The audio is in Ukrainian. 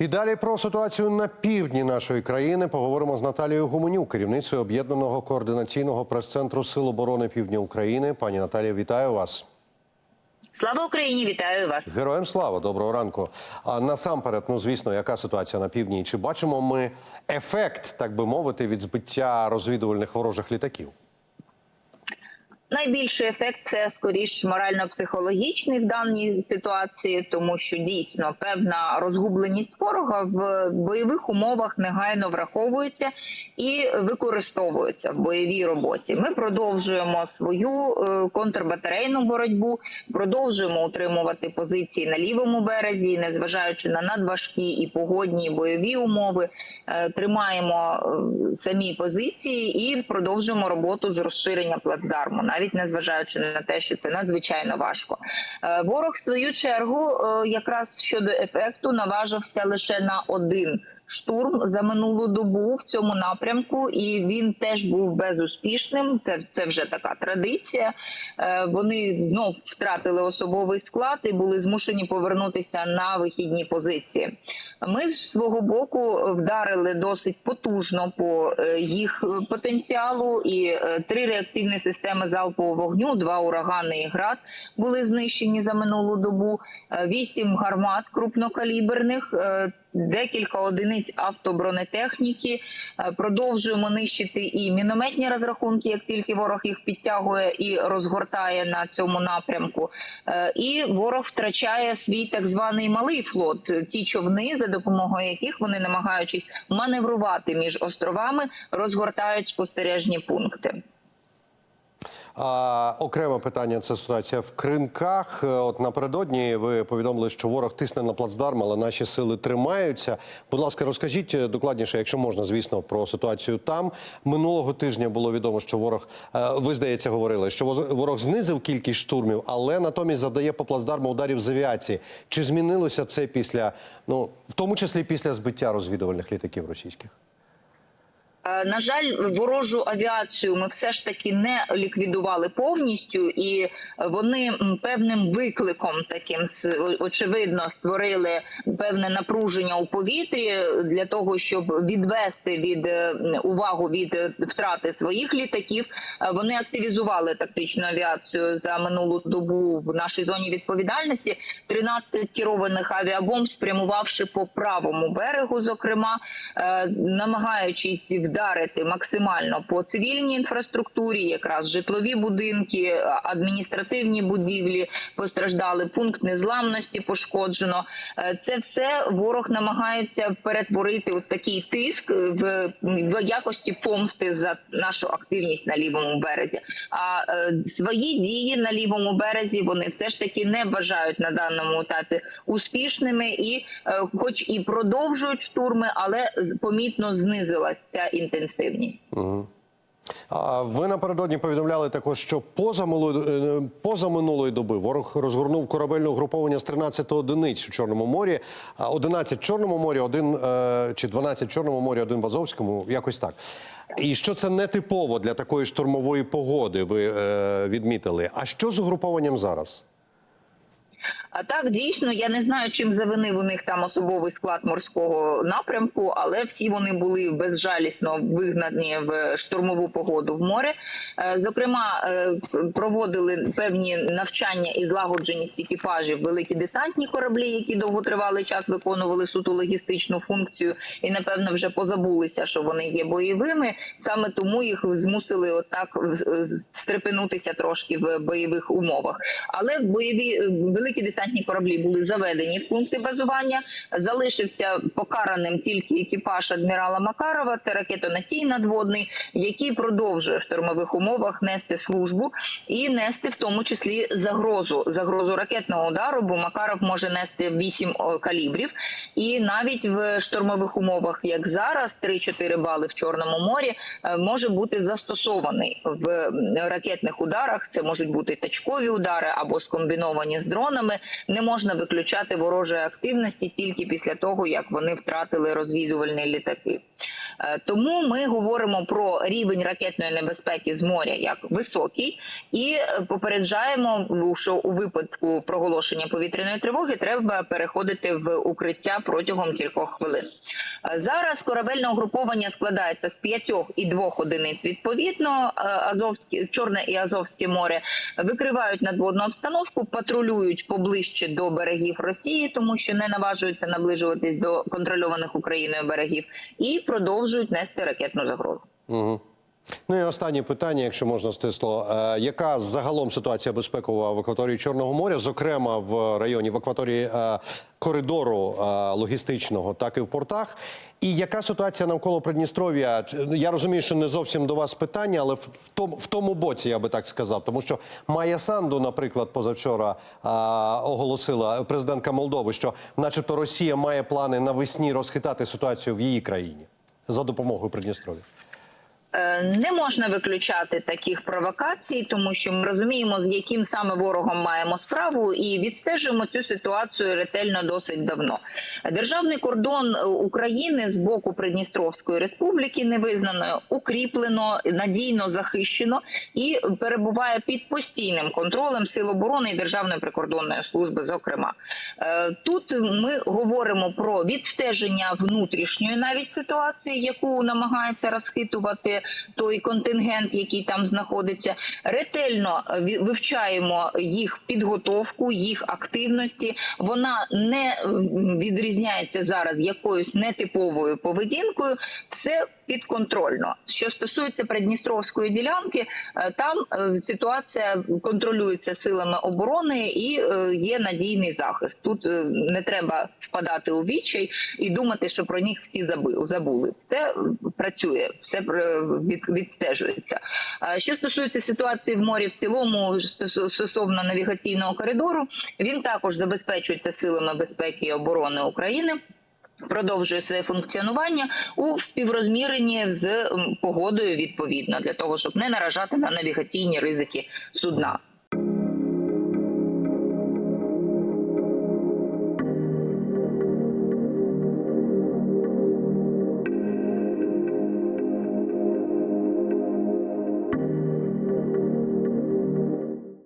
І далі про ситуацію на півдні нашої країни поговоримо з Наталією Гуменюк, керівницею об'єднаного координаційного прес-центру Сил оборони Півдня України. Пані Наталія, вітаю вас. Слава Україні! Вітаю вас. Героям слава, доброго ранку. А насамперед, ну звісно, яка ситуація на півдні? Чи бачимо ми ефект, так би мовити, від збиття розвідувальних ворожих літаків? Найбільший ефект це скоріш морально-психологічний в даній ситуації, тому що дійсно певна розгубленість ворога в бойових умовах негайно враховується і використовується в бойовій роботі. Ми продовжуємо свою е, контрбатарейну боротьбу, продовжуємо утримувати позиції на лівому березі, незважаючи на надважкі і погодні бойові умови. Е, Тримаємо е, самі позиції і продовжуємо роботу з розширення плацдарму, навіть незважаючи на те, що це надзвичайно важко. Е, Ворог, в свою чергу, е, якраз щодо ефекту, наважився лише на один. Штурм за минулу добу в цьому напрямку, і він теж був безуспішним. Це це вже така традиція. Е, Вони знов втратили особовий склад і були змушені повернутися на вихідні позиції. Ми з свого боку вдарили досить потужно по е, їх потенціалу, і е, три реактивні системи залпового вогню, два урагани і град були знищені за минулу добу. Вісім гармат крупнокаліберних. Декілька одиниць автобронетехніки Е, продовжуємо нищити і мінометні розрахунки, як тільки ворог їх підтягує і розгортає на цьому напрямку. Е, І ворог втрачає свій так званий малий флот, ті човни, за допомогою яких вони, намагаючись маневрувати між островами, розгортають спостережні пункти. А, окреме питання це ситуація в Кринках. Е, От напередодні ви повідомили, що ворог тисне на плацдарм, але наші сили тримаються. Будь ласка, розкажіть е, докладніше, якщо можна, звісно, про ситуацію там. Минулого тижня було відомо, що ворог е, ви здається говорили, що ворог знизив кількість штурмів, але натомість завдає по плацдарму ударів з авіації. Чи змінилося це після, ну в тому числі після збиття розвідувальних літаків російських? Е, На жаль, ворожу авіацію ми все ж таки не ліквідували повністю, і вони певним викликом, таким очевидно, створили певне напруження у повітрі для того, щоб відвести від е, увагу від е, втрати своїх літаків. Вони активізували тактичну авіацію за минулу добу в нашій зоні відповідальності. 13 керованих авіабомб, спрямувавши по правому берегу, зокрема, намагаючись вдарити максимально по цивільній інфраструктурі, якраз житлові будинки, адміністративні будівлі постраждали, пункт незламності пошкоджено. Е, Це все ворог намагається перетворити у такий тиск е, в, в якості помсти за нашу активність на лівому березі. А е, свої дії на лівому березі вони все ж таки не вважають на даному етапі успішними і, хоч і продовжують штурми, але помітно знизилась ця інтенсивність. А ви напередодні повідомляли також, що поза минулої, е, поза минулої доби ворог розгорнув корабельне угруповання з 13 одиниць в Чорному морі, а 11 в Чорному морі, один е, чи 12 в Чорному морі, один в Азовському, якось так. І що це не типово для такої штурмової погоди, ви е, відмітили. А що з угрупованням зараз? А так дійсно я не знаю, чим завинив у них там особовий склад морського напрямку, але всі вони були безжалісно вигнані в штурмову погоду в море. Е, Зокрема, е, проводили певні навчання і злагодженість екіпажів великі десантні кораблі, які довготривалий час виконували суто логістичну функцію, і напевно вже позабулися, що вони є бойовими. Саме тому їх змусили отак е, стрепенутися трошки в бойових умовах. Але бойові великі десантні кораблі були заведені в пункти базування. Залишився покараним тільки екіпаж адмірала Макарова. Це ракетоносій надводний, який продовжує в штурмових умовах нести службу і нести в тому числі загрозу загрозу ракетного удару. Бо Макаров може нести 8 калібрів, і навіть в штурмових умовах, як зараз, 3-4 бали в Чорному морі, е, може бути застосований в ракетних ударах. Це можуть бути тачкові удари або скомбіновані з дронами. Не можна виключати ворожої активності тільки після того, як вони втратили розвідувальні літаки. Е, Тому ми говоримо про рівень ракетної небезпеки з моря як високий, і е, попереджаємо, що у випадку проголошення повітряної тривоги треба переходити в укриття протягом кількох хвилин. Е, Зараз корабельне угруповання складається з п'ятьох і двох одиниць. Відповідно, Азовське Чорне і Азовське море викривають надводну обстановку, патрулюють поближче до берегів Росії, тому що не наважуються наближуватись до контрольованих Україною берегів, і продовжують нести ракетну загрозу. Угу. Ну і останнє питання, якщо можна стисло. Е, яка загалом ситуація безпекова в акваторії Чорного моря, зокрема в районі в акваторії е, коридору е, логістичного, так і в портах? І яка ситуація навколо Придністров'я? Ну, Я розумію, що не зовсім до вас питання, але в, тому, в тому боці я би так сказав. Тому що Майя Санду, наприклад, позавчора е, оголосила президентка Молдови, що, начебто, Росія має плани навесні розхитати ситуацію в її країні за допомогою Придністров'я. Е, Не можна виключати таких провокацій, тому що ми розуміємо, з яким саме ворогом маємо справу, і відстежуємо цю ситуацію ретельно досить давно. Державний кордон України з боку Придністровської республіки невизнаною укріплено, надійно захищено і перебуває під постійним контролем Сил оборони і Державної прикордонної служби. Зокрема, Е, тут ми говоримо про відстеження внутрішньої навіть ситуації, яку намагається розхитувати той контингент, який там знаходиться. Ретельно е, вивчаємо їх підготовку, їх активності. Вона не відрізняється зараз якоюсь нетиповою поведінкою. Все підконтрольно. Що стосується Придністровської ділянки, е, там е, ситуація контролюється силами оборони і е, є надійний захист. Тут не треба впадати у відчай і думати, що про них всі забули. Все працює, все від- відстежується. Що стосується ситуації в морі в цілому, стосовно навігаційного коридору, він також забезпечується силами безпеки і оборони України. Продовжує своє функціонування у співрозміренні з погодою відповідно для того, щоб не наражати на навігаційні ризики судна.